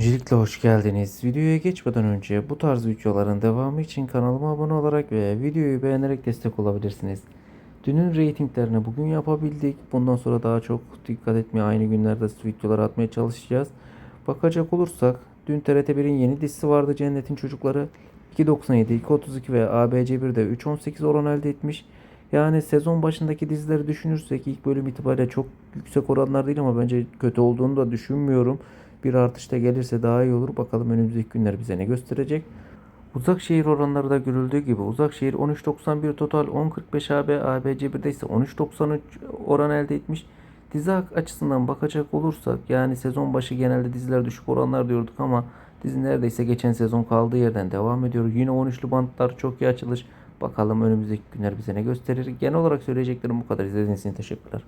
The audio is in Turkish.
Öncelikle hoş geldiniz. Videoya geçmeden önce bu tarz videoların devamı için kanalıma abone olarak ve videoyu beğenerek destek olabilirsiniz. Dünün reytinglerini bugün yapabildik. Bundan sonra daha çok dikkat etmeye aynı günlerde videolar atmaya çalışacağız. Bakacak olursak dün TRT1'in yeni dizisi vardı Cennetin Çocukları. 2.97, 2.32 ve ABC1'de 3.18 oran elde etmiş. Yani sezon başındaki dizileri düşünürsek ilk bölüm itibariyle çok yüksek oranlar değil ama bence kötü olduğunu da düşünmüyorum. Bir artış da gelirse daha iyi olur. Bakalım önümüzdeki günler bize ne gösterecek. Uzak şehir oranları da görüldüğü gibi uzak şehir 13.91 total 10.45 AB ABC1'de ise 13.93 oran elde etmiş. Dizi açısından bakacak olursak yani sezon başı genelde diziler düşük oranlar diyorduk ama dizi neredeyse geçen sezon kaldığı yerden devam ediyor. Yine 13'lü bantlar çok iyi açılış. Bakalım önümüzdeki günler bize ne gösterir. Genel olarak söyleyeceklerim bu kadar. İzlediğiniz için teşekkürler.